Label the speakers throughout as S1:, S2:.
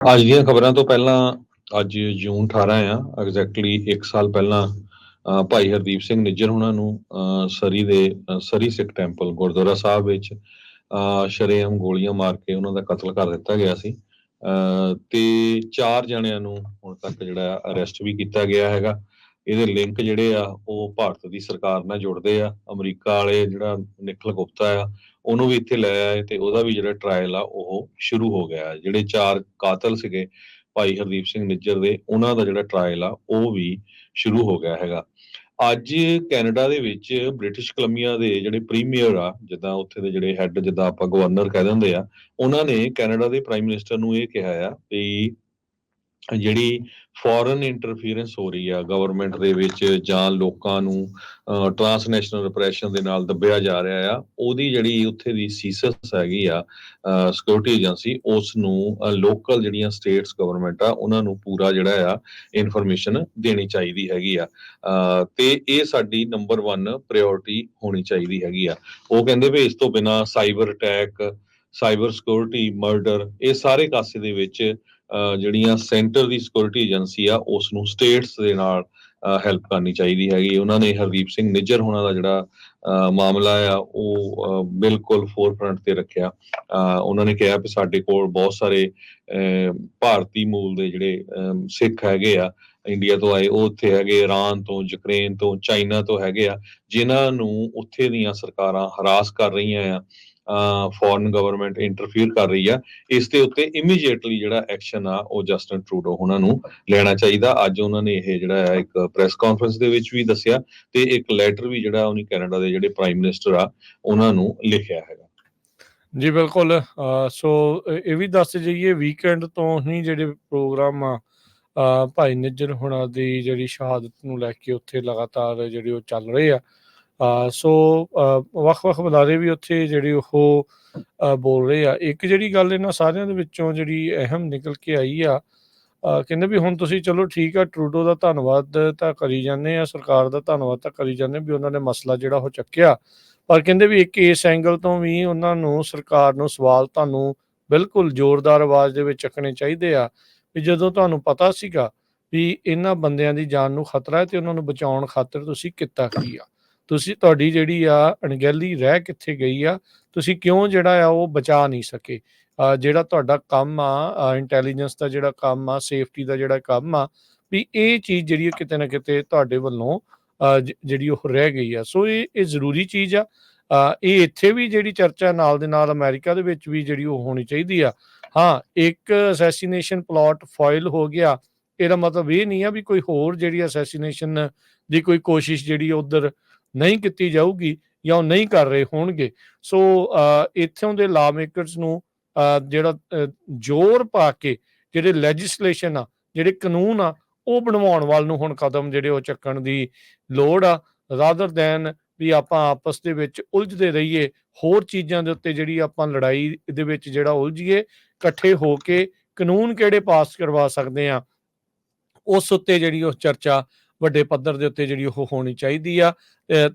S1: ਅੱਜ ਦੀਆਂ ਖਬਰਾਂ ਤੋਂ ਪਹਿਲਾਂ ਅੱਜ ਜੂਨ 18 ਆ ਐਗਜ਼ੈਕਟਲੀ 1 ਸਾਲ ਪਹਿਲਾਂ ਭਾਈ ਹਰਦੀਪ ਸਿੰਘ ਨਿੱਜਰ ਉਹਨਾਂ ਨੂੰ ਅ, ਸਰੀ ਦੇ ਸਰੀ ਸਿੱਖ ਟੈਂਪਲ ਗੁਰਦੁਆਰਾ ਸਾਹਿਬ ਵਿੱਚ ਸ਼ਰੇਆਮ ਗੋਲੀਆਂ ਮਾਰ ਕੇ ਉਹਨਾਂ ਦਾ ਕਤਲ ਕਰ ਦਿੱਤਾ ਗਿਆ ਸੀ। ਅ, ਤੇ ਚਾਰ ਜਣਿਆਂ ਨੂੰ ਹੁਣ ਤੱਕ ਜਿਹੜਾ ਅਰੈਸਟ ਵੀ ਕੀਤਾ ਗਿਆ ਹੈਗਾ। ਇਹਦੇ ਲਿੰਕ ਜਿਹੜੇ ਆ, ਉਹ ਭਾਰਤ ਦੀ ਸਰਕਾਰ ਨਾਲ ਜੁੜਦੇ ਆ, ਅਮਰੀਕਾ ਵਾਲੇ ਜਿਹੜਾ ਨਿਖਲ ਗੁਪਤਾ ਆ, ਉਹਨੂੰ ਵੀ ਇੱਥੇ ਲੈ ਆਏ ਤੇ ਉਹਦਾ ਵੀ ਜਿਹੜਾ ਟ੍ਰਾਇਲ ਆ, ਉਹ ਸ਼ੁਰੂ ਹੋ ਗਿਆ ਜਿਹੜੇ ਚਾਰ ਕਾਤਲ ਸੀਗੇ ਭਾਈ ਹਰਦੀਪ ਸਿੰਘ ਨਿੱਜਰ ਦੇ, ਉਹਨਾਂ ਦਾ ਜਿਹੜਾ ਟ੍ਰਾਇਲ ਆ, ਉਹ ਵੀ ਸ਼ੁਰੂ ਹੋ ਗਿਆ ਹੈਗਾ। ਅੱਜ ਕੈਨੇਡਾ ਦੇ ਵਿੱਚ ਬ੍ਰਿਟਿਸ਼ ਕੋਲੰਬੀਆ ਦੇ ਜਿਹੜੇ ਪ੍ਰੀਮੀਅਰ ਆ, ਜਿੱਦਾਂ ਉੱਥੇ ਦੇ ਜਿਹੜੇ ਹੈੱਡ ਜਿੱਦਾਂ ਆਪਾਂ ਗਵਰਨਰ ਕਹਿ ਦਿੰਦੇ ਆ, ਉਹਨਾਂ ਨੇ ਕੈਨੇਡਾ ਦੇ ਪ੍ਰਾਈਮ ਮਿਨਿਸਟਰ ਨੂੰ ਇਹ ਕਿਹਾ ਆ ਵੀ ਜਿਹੜੀ ਫੋਰਨ ਇੰਟਰਫੀਰੈਂਸ ਹੋ ਰਹੀ ਆ ਗਵਰਨਮੈਂਟ ਦੇ ਵਿੱਚ ਜਾਂ ਲੋਕਾਂ ਨੂੰ ਟ੍ਰਾਂਸਨੈਸ਼ਨਲ ਰਿਪਰੈਸ਼ਨ ਦੇ ਨਾਲ ਦੱਬਿਆ ਜਾ ਰਿਹਾ ਆ, ਉਹਦੀ ਜਿਹੜੀ ਉੱਥੇ ਦੀ ਸੀਸਸ ਹੈਗੀ ਆ ਸਿਕਿਉਰਿਟੀ ਏਜੰਸੀ ਉਸ ਨੂੰ ਲੋਕਲ ਜਿਹੜੀਆਂ ਸਟੇਟਸ ਗਵਰਨਮੈਂਟ ਆ, ਉਹਨਾਂ ਨੂੰ ਪੂਰਾ ਜਿਹੜਾ ਆ ਇਨਫੋਰਮੇਸ਼ਨ ਦੇਣੀ ਚਾਹੀਦੀ ਹੈਗੀ ਆ। ਤੇ ਇਹ ਸਾਡੀ ਨੰਬਰ 1 ਪ੍ਰਾਇੋਰਟੀ ਹੋਣੀ ਚਾਹੀਦੀ ਹੈਗੀ ਆ। ਉਹ ਕਹਿੰਦੇ ਵੀ ਇਸ ਤੋਂ ਬਿਨਾ cyber attack cyber security, murder, ਇਹ ਸਾਰੇ ਕਾਸੇ ਦੇ ਵਿੱਚ, ਅਹ, ਜਿਹੜੀਆਂ ਸੈਂਟਰ ਦੀ ਸਿਕਿਉਰਿਟੀ ਏਜੰਸੀ ਆ ਉਸ ਨੂੰ ਸਟੇਟਸ ਦੇ ਨਾਲ ਹੈਲਪ ਕਰਨੀ ਚਾਹੀਦੀ ਹੈਗੀ। ਉਹਨਾਂ ਨੇ ਹਰਦੀਪ ਸਿੰਘ ਨਿੱਜਰ ਹੋਣਾ ਦਾ ਜਿਹੜਾ, ਅਹ, ਮਾਮਲਾ ਆ, ਉਹ ਬਿਲਕੁਲ ਫੋਰਫਰੰਟ ਤੇ ਰੱਖਿਆ। ਅਹ, ਉਹਨਾਂ ਨੇ ਕਿਹਾ ਵੀ ਸਾਡੇ ਕੋਲ ਬਹੁਤ ਸਾਰੇ, ਅਹ, ਭਾਰਤੀ ਮੂਲ ਦੇ ਜਿਹੜੇ, ਅਹ, ਸਿੱਖ ਹੈਗੇ ਆ, ਇੰਡੀਆ ਤੋਂ ਆਏ, ਉਹ ਉੱਥੇ ਹੈਗੇ ਈਰਾਨ ਤੋਂ, ਯੂਕਰੇਨ ਤੋਂ, ਚਾਈਨਾ ਤੋਂ ਹੈਗੇ ਆ, ਜਿਨ੍ਹਾਂ ਨੂੰ ਉੱਥੇ ਦੀਆਂ ਸਰਕਾਰਾਂ ਹਰਾਸ ਕਰ ਰਹੀਆਂ ਆ। ਫੋਰਨ ਗਵਰਨਮੈਂਟ ਇੰਟਰਫੀਅਰ ਕਰ ਰਹੀ ਆ, ਇਸ ਦੇ ਉੱਤੇ ਇਮੀਡੀਏਟਲੀ ਜਿਹੜਾ ਐਕਸ਼ਨ ਆ, ਉਹ ਜਸਟਨ ਟਰੂਡੋ ਉਹਨਾਂ ਨੂੰ ਲੈਣਾ ਚਾਹੀਦਾ। ਅੱਜ ਉਹਨਾਂ ਨੇ ਇਹ ਜਿਹੜਾ ਹੈ ਇੱਕ ਪ੍ਰੈਸ ਕਾਨਫਰੰਸ ਦੇ ਵਿੱਚ ਵੀ ਦੱਸਿਆ ਤੇ ਇੱਕ ਲੈਟਰ ਵੀ ਜਿਹੜਾ ਉਹਨੇ ਕੈਨੇਡਾ ਦੇ ਜਿਹੜੇ ਪ੍ਰਾਈਮ ਮਿਨਿਸਟਰ ਆ, ਉਹਨਾਂ ਨੂੰ ਲਿਖਿਆ ਹੈਗਾ।
S2: ਜੀ, ਬਿਲਕੁਲ ਸੋ ਇਹ ਵੀ ਦੱਸ ਜਾਈਏ ਵੀਕਐਂਡ ਤੋਂ ਹੀ ਜਿਹੜੇ ਪ੍ਰੋਗਰਾਮ ਆ ਭਾਈ ਨਿੱਜਰ ਹੁਣਾਂ ਦੀ ਜਿਹੜੀ ਸ਼ਹਾਦਤ ਨੂੰ ਲੈ ਕੇ ਉੱਥੇ ਲਗਾਤਾਰ ਜਿਹੜੇ ਉਹ ਚੱਲ ਰਹੇ ਆ ਸੋ ਵੱਖ-ਵੱਖ ਬੁਲਾਰੇ ਵੀ ਉੱਥੇ ਜਿਹੜੇ ਉਹ ਬੋਲ ਰਹੇ ਆ। ਇੱਕ ਜਿਹੜੀ ਗੱਲ ਇਹਨਾਂ ਸਾਰਿਆਂ ਦੇ ਵਿੱਚੋਂ ਜਿਹੜੀ ਅਹਿਮ ਨਿਕਲ ਕੇ ਆਈ ਆ ਕਹਿੰਦੇ ਵੀ ਹੁਣ ਤੁਸੀਂ ਚਲੋ ਠੀਕ ਆ, ਟਰੂਡੋ ਦਾ ਧੰਨਵਾਦ ਤਾਂ ਕਰੀ ਜਾਂਦੇ ਆ, ਸਰਕਾਰ ਦਾ ਧੰਨਵਾਦ ਤਾਂ ਕਰੀ ਜਾਂਦੇ ਵੀ ਉਹਨਾਂ ਨੇ ਮਸਲਾ ਜਿਹੜਾ ਉਹ ਚੱਕਿਆ। ਪਰ ਕਹਿੰਦੇ ਵੀ ਇੱਕ ਇਸ ਐਂਗਲ ਤੋਂ ਵੀ ਉਹਨਾਂ ਨੂੰ, ਸਰਕਾਰ ਨੂੰ ਸਵਾਲ ਤੁਹਾਨੂੰ ਬਿਲਕੁਲ ਜ਼ੋਰਦਾਰ ਆਵਾਜ਼ ਦੇ ਵਿੱਚ ਚੱਕਣੇ ਚਾਹੀਦੇ ਆ ਵੀ ਜਦੋਂ ਤੁਹਾਨੂੰ ਪਤਾ ਸੀਗਾ ਵੀ ਇਹਨਾਂ ਬੰਦਿਆਂ ਦੀ ਜਾਨ ਨੂੰ ਖਤਰਾ ਹੈ ਤੇ ਉਹਨਾਂ ਨੂੰ ਬਚਾਉਣ ਖਾਤਰ ਤੁਸੀਂ ਕੀਤਾ ਕੀ ਆ। ਤੁਸੀਂ ਤੁਹਾਡੀ ਜਿਹੜੀ ਆ ਅਣਗਹਿਲੀ ਰਹਿ ਕਿੱਥੇ ਗਈ ਆ, ਤੁਸੀਂ ਕਿਉਂ ਜਿਹੜਾ ਆ ਉਹ ਬਚਾ ਨਹੀਂ ਸਕੇ? ਜਿਹੜਾ ਤੁਹਾਡਾ ਕੰਮ ਆ ਇੰਟੈਲੀਜੈਂਸ ਦਾ ਜਿਹੜਾ ਕੰਮ ਆ ਸੇਫਟੀ ਦਾ ਜਿਹੜਾ ਕੰਮ ਆ, ਵੀ ਇਹ ਚੀਜ਼ ਜਿਹੜੀ ਆ ਕਿਤੇ ਨਾ ਕਿਤੇ ਤੁਹਾਡੇ ਵੱਲੋਂ ਜਿਹੜੀ ਉਹ ਰਹਿ ਗਈ ਆ। ਸੋ ਇਹ ਇਹ ਜ਼ਰੂਰੀ ਚੀਜ਼ ਆ। ਇਹ ਇੱਥੇ ਵੀ ਜਿਹੜੀ ਚਰਚਾ ਨਾਲ ਦੇ ਨਾਲ ਅਮਰੀਕਾ ਦੇ ਵਿੱਚ ਵੀ ਜਿਹੜੀ ਉਹ ਹੋਣੀ ਚਾਹੀਦੀ ਆ। ਹਾਂ, ਇੱਕ ਅਸੈਸੀਨੇਸ਼ਨ ਪਲਾਟ ਫਾਈਲ ਹੋ ਗਿਆ। ਇਹਦਾ ਮਤਲਬ ਇਹ ਨਹੀਂ ਆ ਵੀ ਕੋਈ ਹੋਰ ਜਿਹੜੀ ਅਸੈਸੀਨੇਸ਼ਨ ਦੀ ਕੋਈ ਕੋਸ਼ਿਸ਼ ਜਿਹੜੀ ਉਧਰ ਨਹੀਂ ਕੀਤੀ ਜਾਊਗੀ ਜਾਂ ਉਹ ਨਹੀਂ ਕਰ ਰਹੇ ਹੋਣਗੇ। ਸੋ ਇੱਥੋਂ ਦੇ ਲਾ ਮੇਕਰਸ ਨੂੰ ਜਿਹੜਾ ਜ਼ੋਰ ਪਾ ਕੇ ਜਿਹੜੇ ਲੈਜਿਸਲੇਸ਼ਨ ਆ, ਜਿਹੜੇ ਕਾਨੂੰਨ ਆ, ਉਹ ਬਣਵਾਉਣ ਵੱਲ ਨੂੰ ਹੁਣ ਕਦਮ ਜਿਹੜੇ ਉਹ ਚੱਕਣ ਦੀ ਲੋੜ ਆ ਰਾਦਰ ਦੈਨ ਵੀ ਆਪਾਂ ਆਪਸ ਦੇ ਵਿੱਚ ਉਲਝਦੇ ਰਹੀਏ, ਹੋਰ ਚੀਜ਼ਾਂ ਦੇ ਉੱਤੇ ਜਿਹੜੀ ਆਪਾਂ ਲੜਾਈ ਦੇ ਵਿੱਚ ਜਿਹੜਾ ਉਲਝੀਏ, ਇਕੱਠੇ ਹੋ ਕੇ ਕਾਨੂੰਨ ਕਿਹੜੇ ਪਾਸ ਕਰਵਾ ਸਕਦੇ ਆ, ਉਸ ਉੱਤੇ ਜਿਹੜੀ ਉਹ ਚਰਚਾ ਵੱਡੇ ਪੱਧਰ ਦੇ ਉੱਤੇ ਜਿਹੜੀ ਉਹ ਹੋਣੀ ਚਾਹੀਦੀ ਆ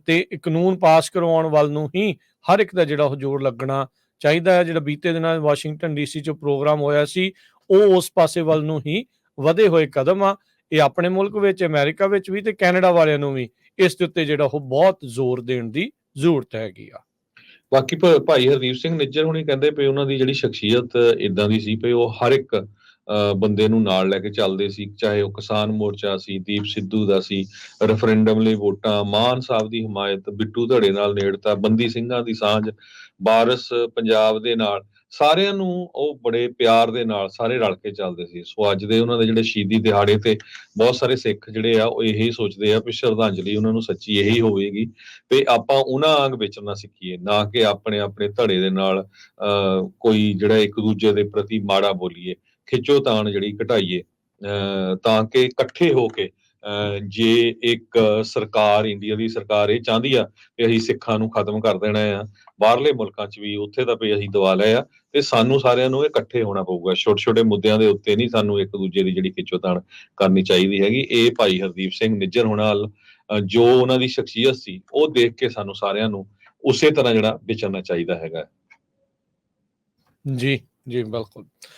S2: ਤੇ ਕਾਨੂੰਨ ਪਾਸ ਕਰਵਾਉਣ ਵੱਲ ਨੂੰ ਹੀ ਹਰ ਇੱਕ ਦਾ ਜਿਹੜਾ ਉਹ ਜੋਰ ਲੱਗਣਾ ਚਾਹੀਦਾ ਹੈ। ਜਿਹੜਾ ਬੀਤੇ ਦਿਨਾਂ ਵਾਸ਼ਿੰਗਟਨ ਡੀਸੀ 'ਚ ਪ੍ਰੋਗਰਾਮ ਹੋਇਆ ਸੀ, ਉਹ ਉਸ ਪਾਸੇ ਵੱਲ ਨੂੰ ਹੀ ਵਧੇ ਹੋਏ ਕਦਮ ਆ। ਇਹ ਆਪਣੇ ਮੁਲਕ ਵਿੱਚ, ਅਮਰੀਕਾ ਵਿੱਚ ਵੀ ਤੇ ਕੈਨੇਡਾ ਵਾਲਿਆਂ ਨੂੰ ਵੀ ਇਸ ਦੇ ਉੱਤੇ ਜਿਹੜਾ ਉਹ ਬਹੁਤ ਜ਼ੋਰ ਦੇਣ ਦੀ ਜ਼ਰੂਰਤ ਹੈਗੀ ਆ।
S1: ਬਾਕੀ ਭਾਈ ਹਰਦੀਪ ਸਿੰਘ ਨਿੱਜਰ ਹੁਣੀ ਕਹਿੰਦੇ ਪਏ ਉਹਨਾਂ ਦੀ ਜਿਹੜੀ ਸ਼ਖਸੀਅਤ ਇਦਾਂ ਦੀ ਸੀ ਪਈ ਉਹ ਹਰ ਇੱਕ ਬੰਦੇ ਨੂੰ ਨਾਲ ਲੈ ਕੇ ਚੱਲਦੇ ਸੀ ਚਾਹੇ ਉਹ ਕਿਸਾਨ ਮੋਰਚਾ ਸੀ ਦੀਪ ਸਿੱਧੂ ਦਾ ਸੀ ਰੈਫਰੈਂਡਮ ਲਈ ਵੋਟਾਂ ਮਾਨ ਸਾਹਿਬ ਦੀ ਹਮਾਇਤ ਬਿੱਟੂ ਧੜੇ ਨਾਲ ਨੇੜਤਾ ਬੰਦੀ ਸਿੰਘਾਂ ਦੀ ਸਾਂਝ ਬਾਰਸ ਪੰਜਾਬ ਦੇ ਨਾਲ ਸਾਰਿਆਂ ਨੂੰ ਉਹ ਬੜੇ ਪਿਆਰ ਦੇ ਨਾਲ ਸਾਰੇ ਰਲ ਕੇ ਚੱਲਦੇ ਸੀ। ਸੋ ਅੱਜ ਦੇ ਉਹਨਾਂ ਦੇ ਜਿਹੜੇ ਸ਼ਹੀਦੀ ਦਿਹਾੜੇ ਤੇ ਬਹੁਤ ਸਾਰੇ ਸਿੱਖ ਜਿਹੜੇ ਆ ਉਹ ਇਹੀ ਸੋਚਦੇ ਆ ਵੀ ਸ਼ਰਧਾਂਜਲੀ ਉਹਨਾਂ ਨੂੰ ਸੱਚੀ ਇਹੀ ਹੋਵੇਗੀ ਤੇ ਆਪਾਂ ਉਹਨਾਂ ਅੰਗ ਵਿੱਚ ਨਾ ਸਿੱਖੀਏ ਨਾ ਕਿ ਆਪਣੇ ਆਪਣੇ ਧੜੇ ਦੇ ਨਾਲ ਅਹ, ਕੋਈ ਜਿਹੜਾ ਇੱਕ ਦੂਜੇ ਦੇ ਪ੍ਰਤੀ ਮਾੜਾ ਬੋਲੀਏ। ਖਿੱਚੋ ਤਾਣ ਜਿਹੜੀ ਘਟਾਈਏ ਅਹ, ਤਾਂ ਕਿ ਇਕੱਠੇ ਹੋ ਕੇ ਅਹ, ਜੇ ਇੱਕ ਸਰਕਾਰ ਇੰਡੀਆ ਦੀ ਸਰਕਾਰ ਇਹ ਚਾਹੁੰਦੀ ਆ ਕਿ ਅਸੀਂ ਸਿੱਖਾਂ ਨੂੰ ਖਤਮ ਕਰ ਦੇਣਾ ਆ ਬਾਹਰਲੇ ਮੁਲਕਾਂ 'ਚ ਵੀ ਉੱਥੇ ਤਾਂ ਵੀ ਅਸੀਂ ਦਵਾ ਲਿਆ ਆ ਤੇ ਸਾਨੂੰ ਸਾਰਿਆਂ ਨੂੰ ਇਕੱਠੇ ਹੋਣਾ ਪਊਗਾ। ਛੋਟੇ ਛੋਟੇ ਮੁੱਦਿਆਂ ਦੇ ਉੱਤੇ ਨਹੀਂ ਸਾਨੂੰ ਇੱਕ ਦੂਜੇ ਦੀ ਜਿਹੜੀ ਖਿੱਚੋਤਾਣ ਕਰਨੀ ਚਾਹੀਦੀ ਹੈਗੀ। ਇਹ ਭਾਈ ਹਰਦੀਪ ਸਿੰਘ ਨਿੱਜਰ ਹੋਣਾ ਜੋ ਉਹਨਾਂ ਦੀ ਸ਼ਖਸੀਅਤ ਸੀ ਉਹ ਦੇਖ ਕੇ ਸਾਨੂੰ ਸਾਰਿਆਂ ਨੂੰ ਉਸੇ ਤਰ੍ਹਾਂ ਜਿਹੜਾ ਵਿਚਰਨਾ ਚਾਹੀਦਾ ਹੈਗਾ।
S2: ਜੀ ਜੀ ਬਿਲਕੁਲ।